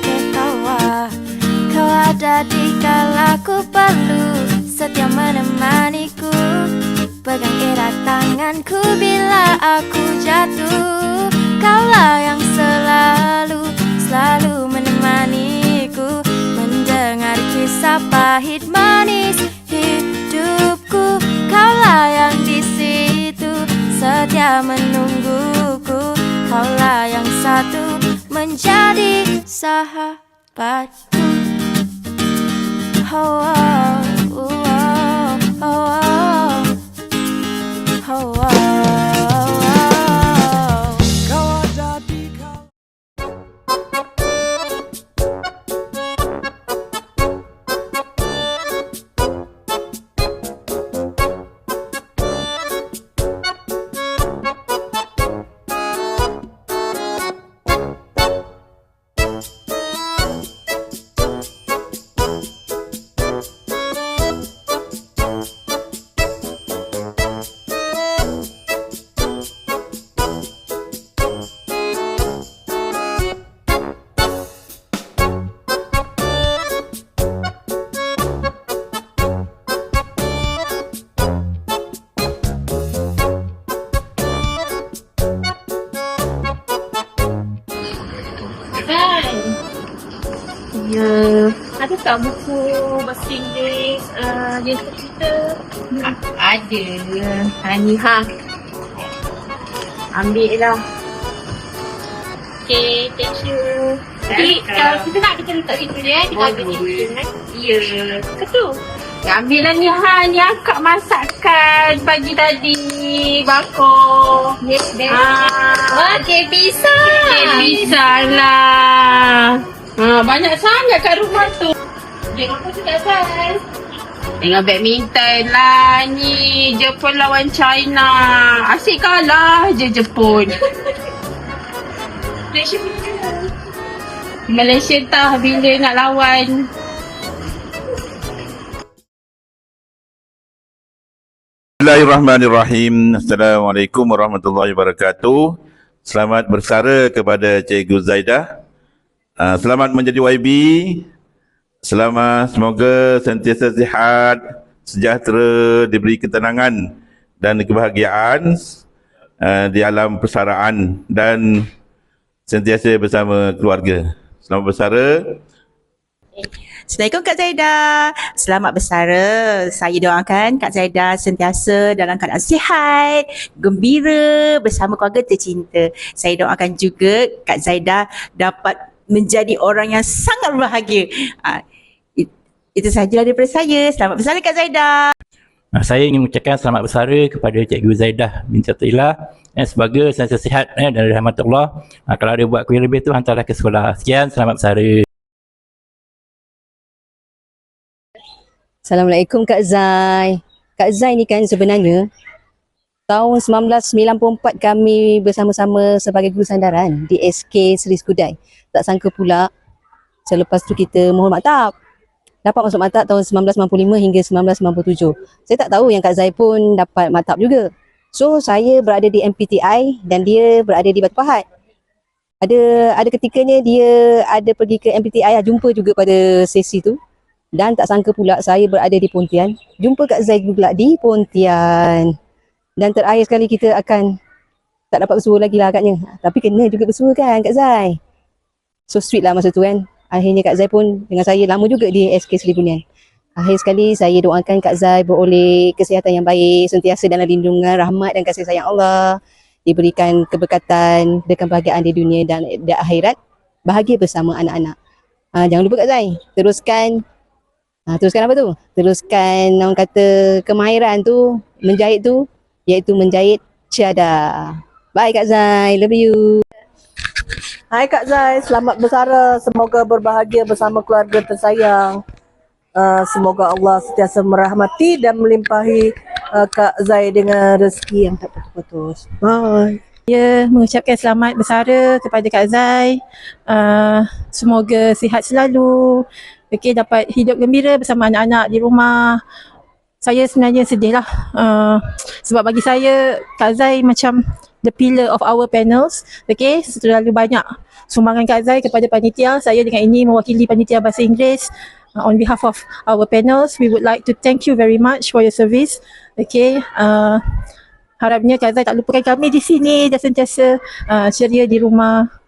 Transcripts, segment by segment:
ketawa Kau ada di kala ku perlu Setia menemaniku. Pegang erat tanganku bila aku jatuh sahabatku Oh, oh, Ya. Ada tak buku bahasa Inggeris uh, yang cerita? ada. Ha ni ha. Ambil lah. Okay, thank you. Jadi, uh, kita nak kita letak situ je eh. Kita ambil situ eh. Ya. Betul. Ya, ambil lah ni ha. Ni akak masakkan pagi tadi. Bakor. Yes, babe. Ah. Okay, bisa. Okay, bisa lah. Ha, banyak sangat kat rumah tu. Tengok apa tu kat atas? Tengok badminton lah ni. Jepun lawan China. Asyik kalah je Jepun. Malaysia tah bila nak lawan. Bismillahirrahmanirrahim. Assalamualaikum warahmatullahi wabarakatuh. Selamat bersara kepada Cikgu Zaidah. Uh, selamat menjadi YB. Selamat semoga sentiasa sihat, sejahtera, diberi ketenangan dan kebahagiaan uh, di alam persaraan dan sentiasa bersama keluarga. Selamat bersara. Assalamualaikum Kak Zaidah. Selamat bersara. Saya doakan Kak Zaidah sentiasa dalam keadaan sihat, gembira bersama keluarga tercinta. Saya doakan juga Kak Zaidah dapat menjadi orang yang sangat bahagia. Ah, it- itu sahaja daripada saya. Selamat bersara Kak Zaidah. Ah, Saya ingin mengucapkan selamat bersara kepada Cikgu Zaidah binti Atillah eh, sebagai sentiasa sihat eh, dan rahmatullah. Ah, kalau ada buat kuih lebih tu hantarlah ke sekolah. Sekian, selamat bersara. Assalamualaikum Kak Zai. Kak Zai ni kan sebenarnya tahun 1994 kami bersama-sama sebagai guru sandaran di SK Seri Skudai. Tak sangka pula selepas tu kita mohon maktab. Dapat masuk maktab tahun 1995 hingga 1997. Saya tak tahu yang Kak Zai pun dapat maktab juga. So saya berada di MPTI dan dia berada di Batu Pahat. Ada ada ketikanya dia ada pergi ke MPTI lah, jumpa juga pada sesi tu. Dan tak sangka pula saya berada di Pontian. Jumpa Kak Zai pula di Pontian. Dan terakhir sekali kita akan tak dapat bersua lagi lah agaknya. Tapi kena juga bersua kan Kak Zai. So sweet lah masa tu kan. Akhirnya Kak Zai pun dengan saya lama juga di SK Seri Bunian. Akhir sekali saya doakan Kak Zai beroleh kesihatan yang baik, sentiasa dalam lindungan rahmat dan kasih sayang Allah. Diberikan keberkatan, dengan kebahagiaan di dunia dan di akhirat. Bahagia bersama anak-anak. Ha, jangan lupa Kak Zai, teruskan Ha, teruskan apa tu? Teruskan orang kata kemahiran tu, menjahit tu, iaitu menjahit ciada. Bye Kak Zai, love you. Hai Kak Zai, selamat bersara. Semoga berbahagia bersama keluarga tersayang. Uh, semoga Allah sentiasa merahmati dan melimpahi uh, Kak Zai dengan rezeki yang tak putus-putus. Bye. Ya, mengucapkan selamat bersara kepada Kak Zai. Uh, semoga sihat selalu. Okey, dapat hidup gembira bersama anak-anak di rumah. Saya sebenarnya sedih lah. Uh, sebab bagi saya, Kak Zai macam the pillar of our panels. Okay, terlalu banyak sumbangan Kak Zai kepada panitia. Saya dengan ini mewakili panitia bahasa Inggeris. Uh, on behalf of our panels, we would like to thank you very much for your service. Okay, uh, harapnya Kak Zai tak lupakan kami di sini dan sentiasa uh, ceria di rumah.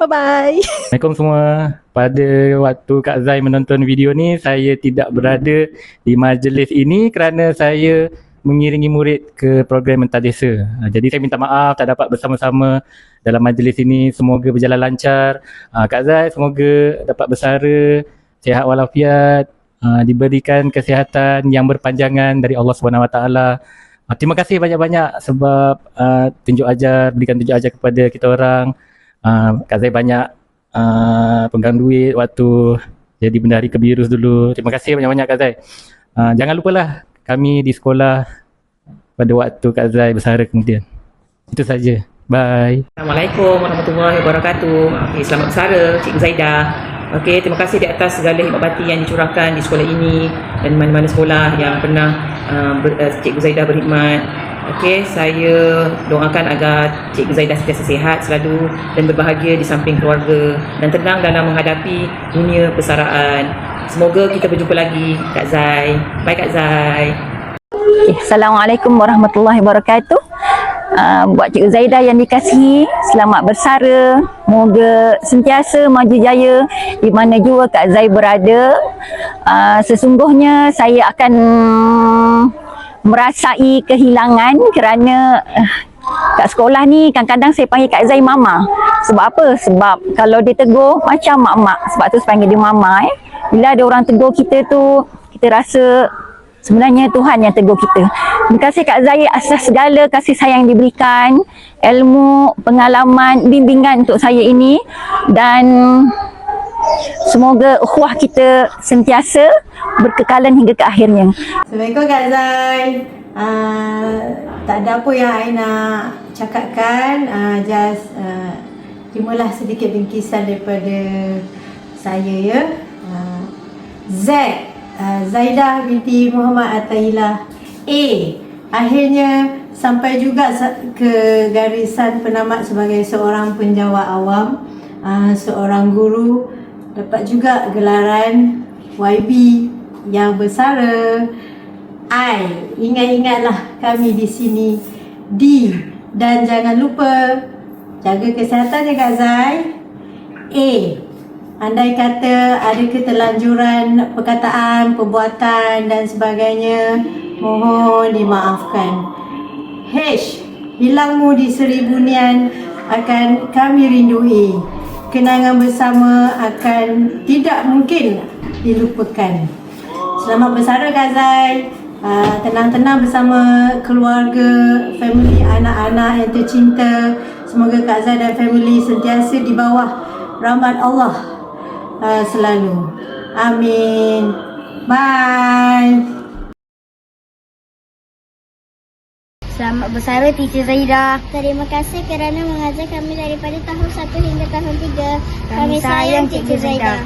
Bye-bye. Assalamualaikum semua. Pada waktu Kak Zai menonton video ni, saya tidak berada di majlis ini kerana saya mengiringi murid ke program mentadisa. Ah, Jadi saya minta maaf tak dapat bersama-sama dalam majlis ini. Semoga berjalan lancar. Ah, Kak Zai semoga dapat bersara, sihat walafiat, ah, diberikan kesihatan yang berpanjangan dari Allah. Ah, Terima kasih banyak-banyak sebab tunjuk ajar, berikan tunjuk ajar kepada kita orang. Uh, Kak Zai banyak uh, pegang duit waktu jadi bendahari kebirus dulu. Terima kasih banyak-banyak Kak Zai. Uh, jangan lupalah kami di sekolah pada waktu Kak Zai bersara kemudian. Itu saja. Bye. Assalamualaikum warahmatullahi wabarakatuh. Okay, selamat bersara Cikgu Zaidah. Okey, terima kasih di atas segala hikmat batin yang dicurahkan di sekolah ini dan mana-mana sekolah yang pernah uh, ber, uh, Cikgu Zaidah berkhidmat. Okey, saya doakan agar Cikgu Zaidah sentiasa sihat selalu dan berbahagia di samping keluarga dan tenang dalam menghadapi dunia persaraan. Semoga kita berjumpa lagi Kak Zai. Bye Kak Zai. Okay. Assalamualaikum warahmatullahi wabarakatuh. Uh, buat Cikgu Zaidah yang dikasihi, selamat bersara. Moga sentiasa maju jaya di mana jua Kak Zai berada. Uh, sesungguhnya saya akan merasai kehilangan kerana uh, kat sekolah ni kadang-kadang saya panggil Kak Zai Mama. Sebab apa? Sebab kalau dia tegur macam mak-mak. Sebab tu saya panggil dia Mama eh. Bila ada orang tegur kita tu, kita rasa Sebenarnya Tuhan yang tegur kita. Terima kasih Kak Zai atas segala kasih sayang yang diberikan, ilmu, pengalaman, bimbingan untuk saya ini dan semoga ukhuwah kita sentiasa berkekalan hingga ke akhirnya. Assalamualaikum Kak Zai. Uh, tak ada apa yang I nak cakapkan. Uh, just uh, terimalah sedikit bingkisan daripada saya ya. Uh, Z. Uh, Zaidah binti Muhammad Atailah. A. Akhirnya sampai juga ke garisan penamat sebagai seorang penjawat awam. Uh, seorang guru. Dapat juga gelaran YB yang bersara. I, ingat-ingatlah kami di sini. D, dan jangan lupa jaga kesihatan ya Kak Zai. A, andai kata ada keterlanjuran perkataan, perbuatan dan sebagainya, mohon dimaafkan. H, hilangmu di seribu nian akan kami rindui. Kenangan bersama akan tidak mungkin dilupakan. Selamat bersara Kak Zai. Uh, tenang-tenang bersama keluarga, family, anak-anak yang tercinta. Semoga Kak Zai dan family sentiasa di bawah rahmat Allah uh, selalu. Amin. Bye. Selamat bersara Teacher Zaida. Terima kasih kerana mengajar kami daripada tahun 1 hingga tahun 3. Kami, sayang Teacher Zaida.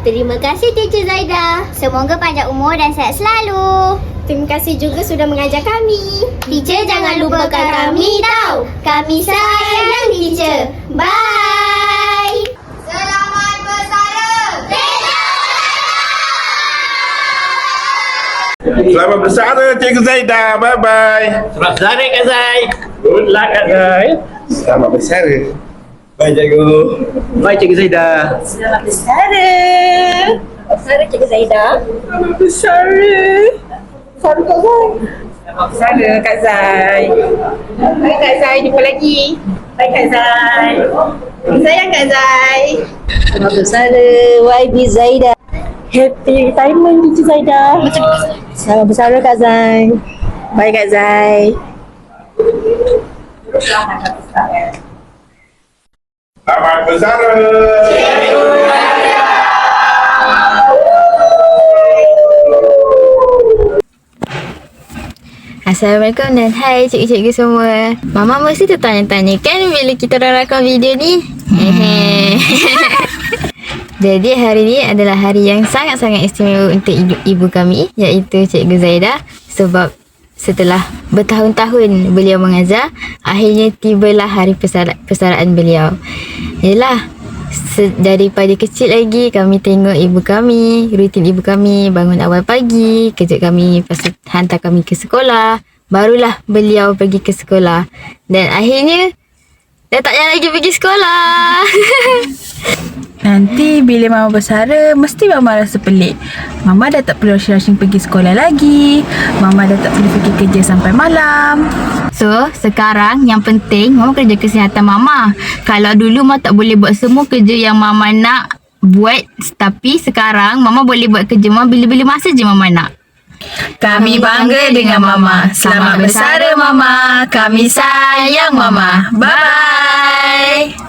Terima kasih Teacher Zaida. Semoga panjang umur dan sehat selalu. Terima kasih juga sudah mengajar kami. Teacher jangan lupakan kami tau. Kami sayang Teacher. Bye. Selamat bersara Cikgu Zaidah. Bye-bye. Selamat bersara Kak Zai. Good luck Kak Zai. Selamat bersara. Bye Cikgu. Bye Cikgu Zaidah. Selamat bersara. Bersara Cikgu Zaidah. Selamat bersara. Selamat Kak Zai. Selamat bersara Kak Zai. Baik Kak Zai, jumpa lagi. Baik Kak Zai. Sayang Kak Zai. Selamat bersara YB Zaida. Happy retirement Teacher Zaida. Selamat bersara Kak Zai. Bye Kak Zai. Selamat bersara. Assalamualaikum dan hai cikgu-cikgu semua. Mama mesti tertanya-tanya kan bila kita orang rakam video ni? Hehe. Jadi hari ini adalah hari yang sangat-sangat istimewa untuk ibu, ibu kami iaitu Cikgu Zaidah sebab setelah bertahun-tahun beliau mengajar akhirnya tibalah hari persara- persaraan beliau. Yalah daripada kecil lagi kami tengok ibu kami, rutin ibu kami bangun awal pagi, kejut kami, tu hantar kami ke sekolah. Barulah beliau pergi ke sekolah. Dan akhirnya dah tak payah lagi pergi sekolah. Nanti bila Mama bersara, mesti Mama rasa pelik. Mama dah tak perlu rushing pergi sekolah lagi. Mama dah tak perlu pergi kerja sampai malam. So, sekarang yang penting Mama kerja kesihatan Mama. Kalau dulu Mama tak boleh buat semua kerja yang Mama nak buat. Tapi sekarang Mama boleh buat kerja Mama bila-bila masa je Mama nak. Kami bangga dengan Mama. Selamat bersara Mama. Kami sayang Mama. Bye-bye.